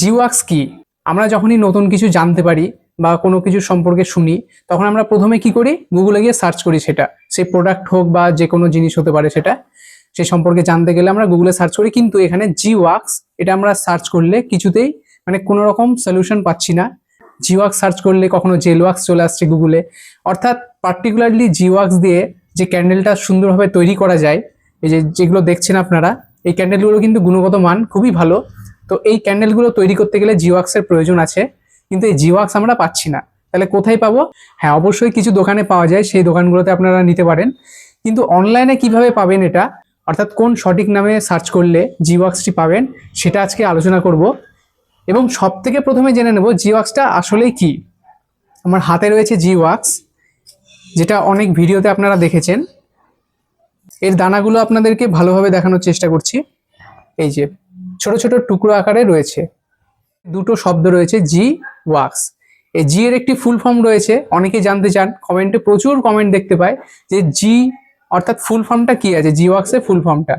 জিওয়াক্স কি? আমরা যখনই নতুন কিছু জানতে পারি বা কোনো কিছু সম্পর্কে শুনি, তখন আমরা প্রথমে কি করি? গুগলে গিয়ে সার্চ করি সেটা। সেই প্রোডাক্ট হোক বা যে কোনো জিনিস হতে পারে সেটা। সে সম্পর্কে জানতে গেলে আমরা গুগলে সার্চ করি, কিন্তু এখানে জি ওয়াক্স এটা আমরা সার্চ করলে কিছুতেই মানে কোনো রকম সলিউশন পাচ্ছি না। জি ওয়াক্স সার্চ করলে কখনো জেল ওয়াক্স চলে আসছে গুগলে অর্থাৎ পার্টিকুলারলি জি ওয়াক্স দিয়ে যে ক্যান্ডেলটা সুন্দরভাবে তৈরি করা যায়, এই যে যেগুলো দেখছেন আপনারা, এই ক্যান্ডেলগুলো কিন্তু গুণগত মান খুবই ভালো। তো এই ক্যান্ডেলগুলো তৈরি করতে গেলে জিওয়াক্সের প্রয়োজন আছে, কিন্তু এই জিওয়াক্স আমরা পাচ্ছি না। তাহলে কোথায় পাবো? হ্যাঁ অবশ্যই কিছু দোকানে পাওয়া যায়, সেই দোকানগুলোতে আপনারা নিতে পারেন। কিন্তু অনলাইনে কীভাবে পাবেন এটা? অর্থাৎ কোন সঠিক নামে সার্চ করলে জিওয়াক্সটি পাবেন, সেটা আজকে আলোচনা করব। এবং সব থেকে প্রথমে জেনে নেব জিওয়াক্সটা আসলেই কি। আমার হাতে রয়েছে জিওয়াক্স যেটা অনেক ভিডিওতে আপনারা দেখেছেন। এর দানাগুলো আপনাদেরকে ভালোভাবে দেখানোর চেষ্টা করছি। এই যে ছোট ছোট টুকরো আকারে রয়েছে। দুটো শব্দ রয়েছে, জি, ওয়াক্স। এই জি এর একটি ফুল ফর্ম রয়েছে, অনেকেই জানতে চান, কমেন্টে প্রচুর কমেন্ট দেখতে পায় যে জি অর্থাৎ ফুল ফর্মটা কি আছে, জি ওয়াক্সের ফুল ফর্মটা।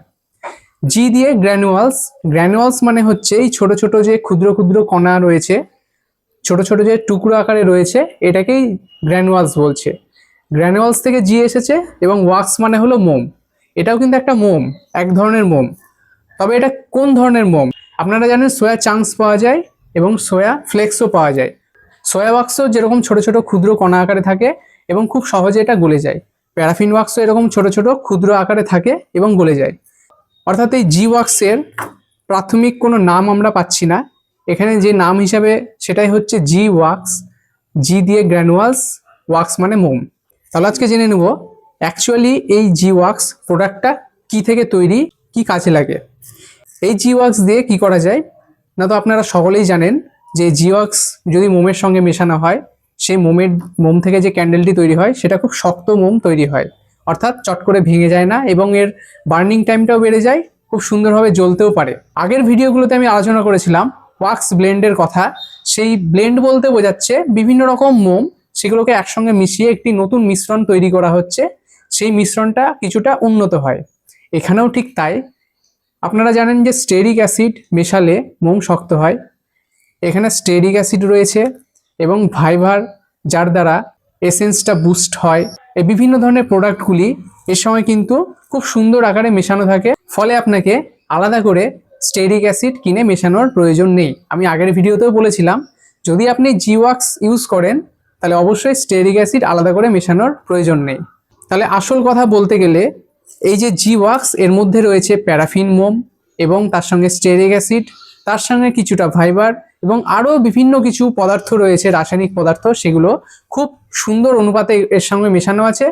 জি দিয়ে গ্র্যানুয়ালস গ্র্যানুয়ালস মানে হচ্ছে এই ছোট ছোট যে ক্ষুদ্র ক্ষুদ্র কণা রয়েছে, ছোট ছোট যে টুকরো আকারে রয়েছে, এটাকেই গ্র্যানুয়ালস বলছে। গ্র্যানুয়ালস থেকে জি এসেছে এবং ওয়াক্স মানে হলো মোম। এটাও কিন্তু একটা মোম, এক ধরনের মোম। তবে এটা কোন ধরনের মোম? আপনারা জানেন সোয়া চাংস পাওয়া যায় এবং সোয়া ফ্লেক্সও পাওয়া যায়। সোয়া ওয়াক্সও যেরকম ছোট ছোট ক্ষুদ্র কণা আকারে থাকে এবং খুব সহজে এটা গলে যায়। প্যারাফিন ওয়াক্সও এরকম ছোট ছোট ক্ষুদ্র আকারে থাকে এবং গলে যায়। অর্থাৎ এই জি ওয়াক্সের প্রাথমিক কোনো নাম আমরা পাচ্ছি না। এখানে যে নাম হিসাবে সেটাই হচ্ছে জি ওয়াক্স জি দিয়ে গ্র্যানুয়ালস ওয়াক্স মানে মোম। তাহলে আজকে জেনে নেব অ্যাকচুয়ালি এই জি ওয়াক্স প্রোডাক্টটা কি থেকে তৈরি, কি কাজে লাগে? এই জি ওয়াক্স দিয়ে কি করা যায়? না তো আপনারা সকলেই জানেন যে জি ওয়াক্স যদি মোমের সঙ্গে মেশানো হয়, সেই মোমের, মোম থেকে যে ক্যান্ডেলটি তৈরি হয়, সেটা খুব শক্ত মোম তৈরি হয়। অর্থাৎ চট করে ভেঙে যায় না এবং এর বার্নিং টাইমটাও বেড়ে যায়, খুব সুন্দরভাবে জ্বলতেও পারে। আগের ভিডিওগুলোতে আমি আলোচনা করেছিলাম ওয়াক্স ব্লেন্ডের কথা। সেই ব্লেন্ড বলতে বোঝাচ্ছে বিভিন্ন রকম মোম, সেগুলোকে একসঙ্গে মিশিয়ে একটি নতুন মিশ্রণ তৈরি করা হচ্ছে। সেই মিশ্রণটা কিছুটা উন্নত হয়। এখানেও ঠিক তাই। আপনারা জানেন যে স্টেরিক অ্যাসিড মেশালে মোম শক্ত হয়। এখানে স্টেরিক অ্যাসিড রয়েছে এবং ভাইভার যার দ্বারা এসেন্সটা বুস্ট হয়। এই বিভিন্ন ধরনের প্রোডাক্টগুলি এর সময় কিন্তু খুব সুন্দর আকারে মেশানো থাকে। ফলে আপনাকে আলাদা করে স্টেরিক অ্যাসিড কিনে মেশানোর প্রয়োজন নেই। আমি আগের ভিডিওতেও বলেছিলাম, যদি আপনি জিওয়াক্স ইউজ করেন, তাহলে অবশ্যই স্টেরিক অ্যাসিড আলাদা করে মেশানোর প্রয়োজন নেই। তাহলে আসল কথা বলতে গেলে এই যে জি ওয়াক্স এর মধ্যে রয়েছে প্যারাফিন মোম এবং তার সঙ্গে স্টেরিক অ্যাসিড, তার সঙ্গে কিছুটা ফাইবার এবং আরও বিভিন্ন কিছু পদার্থ রয়েছে, রাসায়নিক পদার্থ, সেগুলো খুব সুন্দর অনুপাতে এর সঙ্গে মেশানো আছে।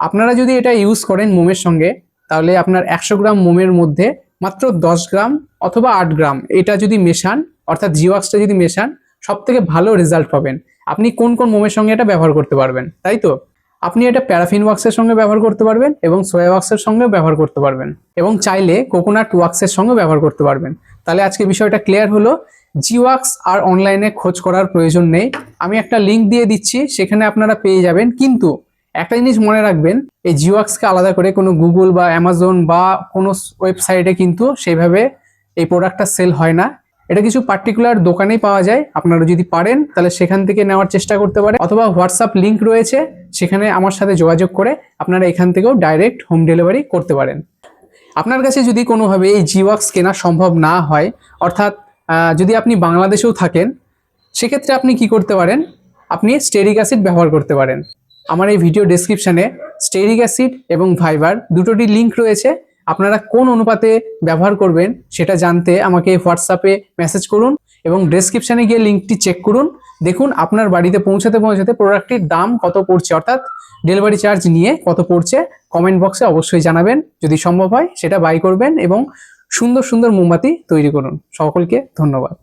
আপনারা যদি এটা ইউজ করেন মোমের সঙ্গে, তাহলে আপনার একশো গ্রাম মোমের মধ্যে মাত্র দশ গ্রাম অথবা আট গ্রাম এটা যদি মেশান, অর্থাৎ জিওয়াক্সটা যদি মেশান সব থেকে ভালো রেজাল্ট পাবেন। আপনি কোন কোন মোমের সঙ্গে এটা ব্যবহার করতে পারবেন, তাই তো? আপনি এটা প্যারাফিন ওয়াক্সের সঙ্গে ব্যবহার করতে পারবেন এবং সোয়া ওয়াক্সের সঙ্গে ব্যবহার করতে পারবেন। এবং চাইলে কোকোনাট ওয়াক্সের সঙ্গে ব্যবহার করতে পারবেন। তাহলে আজকে বিষয়টা ক্লিয়ার হলো। জি ওয়াক্স আর অনলাইনে খোঁজ করার প্রয়োজন নেই। আমি একটা লিঙ্ক দিয়ে দিচ্ছি, সেখানে আপনারা পেয়ে যাবেন। কিন্তু একটা জিনিস মনে রাখবেন, এই জিওয়াক্সকে আলাদা করে কোনো গুগল বা অ্যামাজন বা কোনো ওয়েবসাইটে কিন্তু সেইভাবে এই প্রোডাক্টটা সেল হয় না। এটা কিছু পার্টিকুলার দোকানেই পাওয়া যায়। আপনারা যদি পারেন, তাহলে সেখান থেকে নেওয়ার চেষ্টা করতে পারেন। অথবা হোয়াটসঅ্যাপ লিঙ্ক রয়েছে, সেখানে আমার সাথে যোগাযোগ করে আপনারা এখান থেকেও ডাইরেক্ট হোম ডেলিভারি করতে পারেন। আপনার কাছে যদি কোনোভাবে এই জিওয়াক্স কেনা সম্ভব না হয়, অর্থাৎ যদি আপনি বাংলাদেশেও থাকেন, সেক্ষেত্রে আপনি কি করতে পারেন? আপনি স্টেরিক অ্যাসিড ব্যবহার করতে পারেন। আমার এই ভিডিও ডেসক্রিপশনে স্টেরিক অ্যাসিড এবং ভাইবার দুটোটি লিঙ্ক রয়েছে। আপনারা কোন অনুপাতে ব্যবহার করবেন সেটা জানতে আমাকে হোয়াটসঅ্যাপে মেসেজ করুন এবং ডেসক্রিপশানে গিয়ে লিঙ্কটি চেক করুন। দেখুন আপনার বাড়িতে পৌঁছাতে পৌঁছাতে প্রোডাক্টটির দাম কত পড়ছে, অর্থাৎ ডেলিভারি চার্জ নিয়ে কত পড়ছে কমেন্ট বক্সে অবশ্যই জানাবেন। যদি সম্ভব হয় সেটা বাই করবেন এবং সুন্দর সুন্দর মোমবাতি তৈরি করুন। সকলকে ধন্যবাদ।